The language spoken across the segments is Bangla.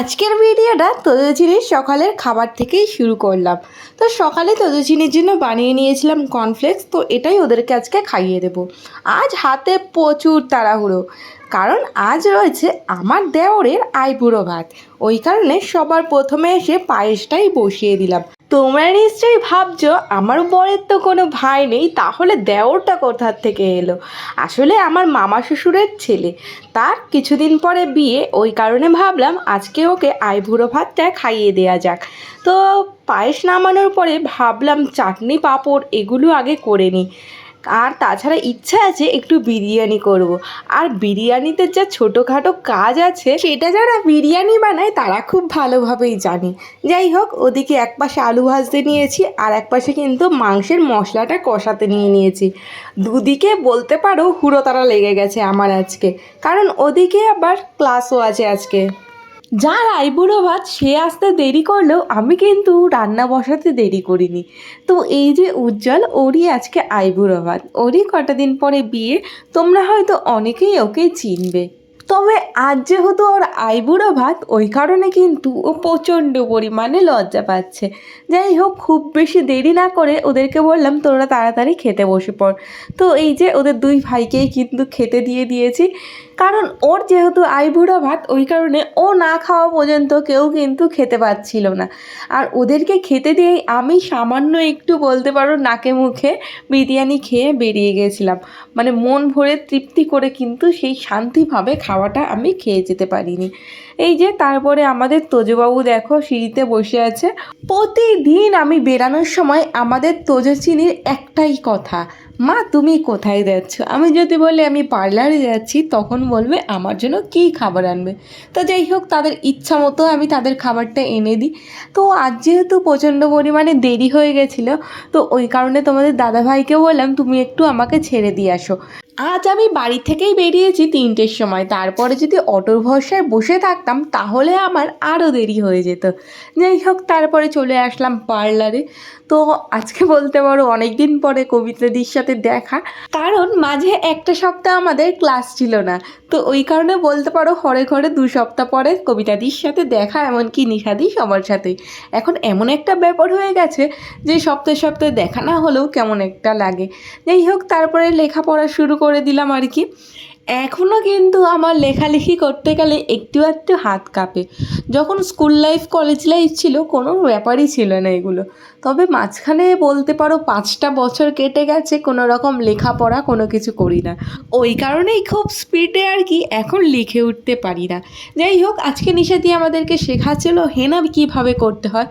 আজকের ভিডিওটা তদুচিনির সকালের খাবার থেকেই শুরু করলাম। তো সকালে তদুচিনির জন্য বানিয়ে নিয়েছিলাম কর্নফ্লেক্স তো এটাই ওদেরকে আজকে খাইয়ে দেব। আজ হাতে প্রচুর তাড়াহুড়ো, কারণ আজ রয়েছে আমার দেওরের আইবুড়ো ভাত। ওই কারণে সবার প্রথমে এসে পায়েসটাই বসিয়ে দিলাম। তোমরা নিশ্চয়ই ভাবছ আমার বরের তো কোনো ভাই নেই, তাহলে দেওরটা কোথার থেকে এলো? আসলে আমার মামা শ্বশুরের ছেলে। তার কিছুদিন পরে বিয়ে, ওই কারণে ভাবলাম আজকে ওকে আইভুড়ো ভাতটা খাইয়ে দেয়া যাক। তো পায়েস নামানোর পরে ভাবলাম চাটনি পাঁপড় এগুলো আগে করে নিই। আর তাছাড়া ইচ্ছা আছে একটু বিরিয়ানি করব। আর বিরিয়ানিতে যা ছোটোখাটো কাজ আছে, সেটা যারা বিরিয়ানি বানায় তারা খুব ভালোভাবেই জানে। যাই হোক, ওদিকে এক পাশে আলু ভাজতে নিয়েছি, আর এক পাশে কিন্তু মাংসের মশলাটা কষাতে নিয়ে নিয়েছি। দুদিকে বলতে পারো হুড়োতাড়া লেগে গেছে আমার আজকে। কারণ ওদিকে আবার ক্লাসও আছে আজকে। যার আইবুড়ো ভাত সে আসতে দেরি করলেও আমি কিন্তু রান্না বসাতে দেরি করিনি। তো এই যে উজ্জ্বল, ওরই আজকে আইবুড়ো ভাত। ওরই কটা দিন পরে বিয়ে, তোমরা হয়তো অনেকেই ওকে চিনবে। তবে আজ যেহেতু ওর আইবুড়ো ভাত, ওই কারণে কিন্তু ও প্রচণ্ড পরিমাণে লজ্জা পাচ্ছে। যাই হোক, খুব বেশি দেরি না করে ওদেরকে বললাম, তোরা তাড়াতাড়ি খেতে বসে পড়। তো এই যে ওদের দুই ভাইকেই কিন্তু খেতে দিয়ে দিয়েছি। কারণ ওর যেহেতু আইবুড়ো ভাত, ওই কারণে ও না খাওয়া পর্যন্ত কেউ কিন্তু খেতে পাচ্ছিল না। আর ওদেরকে খেতে দিয়েই আমি সামান্য একটু বলতে পারো নাকে মুখে বিরিয়ানি খেয়ে বেরিয়ে গেছিলাম। মানে মন ভরে তৃপ্তি করে কিন্তু সেই শান্তিভাবে খাওয়াটা আমি খেয়ে যেতে পারিনি। এই যে তারপরে আমাদের তোজবাবু দেখো সিঁড়িতে বসে আছে। প্রতিদিন আমি বেরানোর সময় আমাদের তোজচিনির একটাই কথা মা, তুমি কোথায় যাচ্ছ? আমি যদি বলি, আমি পার্লারে যাচ্ছি। তখন বলবে, আমার জন্য কী খাবার আনবে? তো যাই হোক, তাদের ইচ্ছা মতো আমি তাদের খাবারটা এনে দিই। তো আজ যেহেতু প্রচণ্ড পরিমাণে দেরি হয়ে গেছিল, তো ওই কারণে তোমাদের দাদাভাইকে বললাম, তুমি একটু আমাকে ছেড়ে দিয়ে আসো। আজ আমি বাড়ি থেকেই বেরিয়েছি তিনটের সময়। তারপরে যদি অটোর ভরসায় বসে থাকতাম, তাহলে আমার আরও দেরি হয়ে যেত। যাই হোক, তারপরে চলে আসলাম পার্লারে। তো আজকে বলতে পারো অনেক দিন পরে কবিতাদির সাথে দেখা। কারণ মাঝে একটা সপ্তাহ আমাদের ক্লাস ছিল না। তো ওই কারণে বলতে পারো হরে ঘরে দু সপ্তাহ পরে কবিতাদির সাথে দেখা, এমনকি নিশাদি সবার সাথেই এখন এমন একটা ব্যাপার হয়ে গেছে যে সপ্তাহে সপ্তাহে দেখা না হলেও কেমন একটা লাগে। যাই হোক, তারপরে লেখাপড়া শুরু করে দিলাম আর কি। এখনও কিন্তু আমার লেখালেখি করতে গেলে একটু একটু হাত কাঁপে। যখন স্কুল লাইফ কলেজ লাইফ ছিল কোনো ব্যাপারই ছিল না এগুলো। তবে মাঝখানে বলতে পারো পাঁচটা বছর কেটে গেছে, কোনো রকম লেখাপড়া কোনো কিছু করি না। ওই কারণেই খুব স্পিডে আর কি এখন লিখে উঠতে পারি না। যাই হোক, আজকে নিশাদি আমাদেরকে শেখাচ্ছিল হেনা কীভাবে করতে হয়।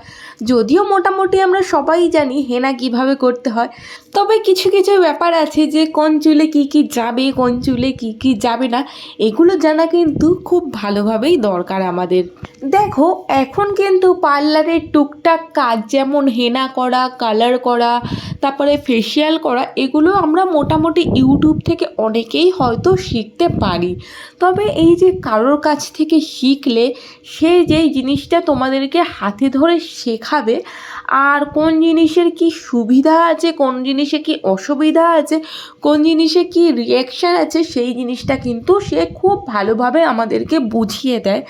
যদিও মোটামুটি আমরা সবাই জানি হেনা কীভাবে করতে হয়। তবে কিছু কিছু ব্যাপার আছে যে কোন চুলে কি কি যাবে, কোন চুলে কি কি যাবে না, এগুলো জানা কিন্তু খুব ভালোভাবেই দরকার আমাদের। দেখো, এখন কিন্তু পার্লারের টুকটাক কাজ যেমন হেনা করা কালার করা, তারপরে ফেসিয়াল করা, এগুলো আমরা মোটামুটি ইউটিউব থেকে অনেকেই হয়তো শিখতে পারি। তবে এই যে কারোর কাছ থেকে শিখলে সে যেই জিনিসটা তোমাদেরকে হাতে ধরে শেখাবে আর কোন জিনিসের কি সুবিধা আছে কোন জিনিসে কি অসুবিধা আছে কোন জিনিসে কি রিয়াকশান আছে সেই জিনিসটা কিন্তু সে খুব ভালোভাবে আমাদেরকে বুঝিয়ে দেয়।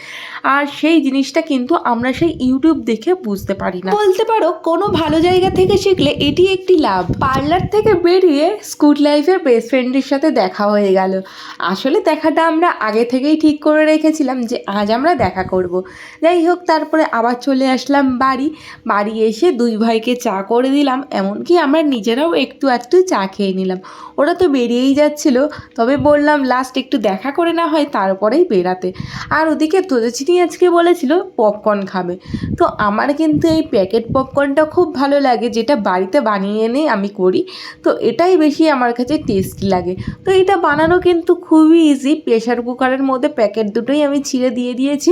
আর সেই জিনিসটা কিন্তু আমরা সেই ইউটিউব দেখে বুঝতে পারি না। বলতে পারো কোনো ভালো জায়গা থেকে শিখলে এটি একটি লাভ। পার্লার থেকে বেরিয়ে স্কুল লাইফের বেস্ট ফ্রেন্ডের সাথে দেখা হয়ে গেল। আসলে দেখাটা আমরা আগে থেকেই ঠিক করে রেখেছিলাম যে আজ আমরা দেখা করব। যাই হোক তারপরে আবার চলে আসলাম বাড়ি। বাড়ি এসে দুই ভাইকে চা করে দিলাম, এমনকি আমরা নিজেরাও একটু একটু চা খেয়ে নিলাম। ওরা তো বেরিয়েই যাচ্ছিল, তবে বললাম, লাস্ট একটু দেখা করে না হয়, তারপরেই বেরাতে আর ওদিকে তোদেচিনি আজকে বলেছিল, পপকর্ন খাবে। তো আমার কিন্তু এই প্যাকেট পপকর্নটা খুব ভালো লাগে, যেটা বাড়িতে বানিয়ে এনে আমি করি। তো এটাই বেশি আমার কাছে টেস্টি লাগে। তো এটা বানানো কিন্তু খুবই ইজি প্রেশার কুকারের মধ্যে প্যাকেট দুটোই আমি ছিঁড়ে দিয়ে দিয়েছি।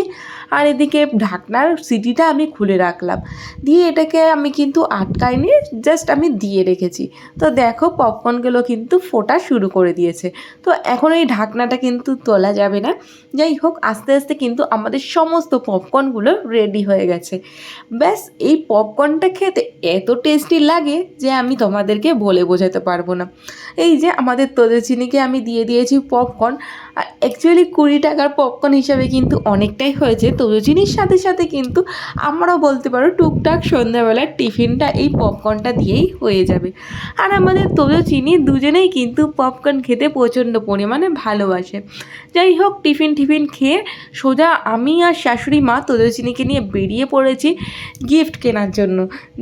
আর এদিকে ঢাকনার সিটিটা আমি খুলে রাখলাম। দিয়ে এটাকে আমি কিন্তু আটকাইনি জাস্ট আমি দিয়ে রেখেছি। তো দেখো পপকর্নগুলো কিন্তু ফোটা শুরু করে দিয়েছে। তো এখন এই ঢাকনাটা কিন্তু তোলা যাবে না। যাই হোক, আস্তে আস্তে কিন্তু আমাদের সমস্ত পপকর্নগুলো রেডি হয়ে গেছে। ব্যাস, এই পপকর্নটা খেতে এত টেস্টি লাগে যে আমি তোমাদেরকে বলে বোঝাতে পারব না। এই যে আমাদের তোদের চিনিকে আমি দিয়ে দিয়েছি পপকর্ন আর অ্যাকচুয়ালি কুড়ি টাকার পপকর্ন হিসাবে কিন্তু অনেকটাই হয়েছে। তোদের চিনির সাথে সাথে কিন্তু, আমরাও বলতে পারো, টুকটাক সন্ধ্যাবেলার টিফিনটা এই পপকর্নটা দিয়েই হয়ে যাবে। আর আমাদের তোদের চিনি দুজনেই কিন্তু পপকর্ন খেতে প্রচণ্ড পরিমাণে ভালোবাসে। যাই হোক, টিফিন টিফিন খেয়ে সোজা আমি আর শাশুড়ি মা তোদের চিনিকে নিয়ে বেরিয়ে পড়েছি গিফট কেনার জন্য।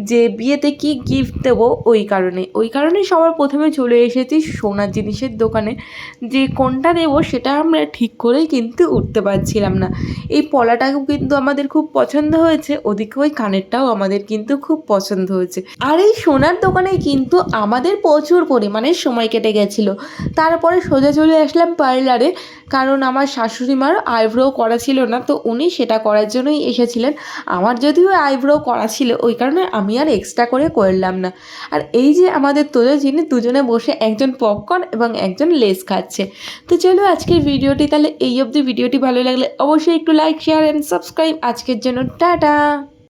যে বিয়েতে কি গিফট দেবো ওই কারণে। ওই কারণে সবার প্রথমে চলে এসেছি সোনার জিনিসের দোকানে। যে কোনটা দেবো সেটা আমরা ঠিক করেই কিন্তু উঠতে পারছিলাম না। এই পলাটাও কিন্তু আমাদের খুব পছন্দ হয়েছে, ওদিকে ওই কানেরটাও আমাদের কিন্তু খুব পছন্দ হয়েছে। আর এই সোনার দোকানে কিন্তু আমাদের প্রচুর পরিমাণে সময় কেটে গেছিল। তারপরে সোজা চলে আসলাম পার্লারে কারণ আমার শাশুড়ি মার আইব্রো করা ছিল না, তো উনি সেটা করার জন্যই এসেছিলেন। আমার যদিও আইব্রো করা ছিল, ওই কারণে আমি আর এক্সট্রা করে করলাম না। আর এই যে আমাদের তোদের যিনি দুজনে বসে একজন পপকর্ন এবং একজন লেস খাচ্ছে। তো চলো আজকের ভিডিওটি, তাহলে এই অবধি। ভিডিওটি ভালো লাগলে অবশ্যই একটু লাইক শেয়ার অ্যান্ড সাবস্ক্রাইব আজকের জন্য টাটা।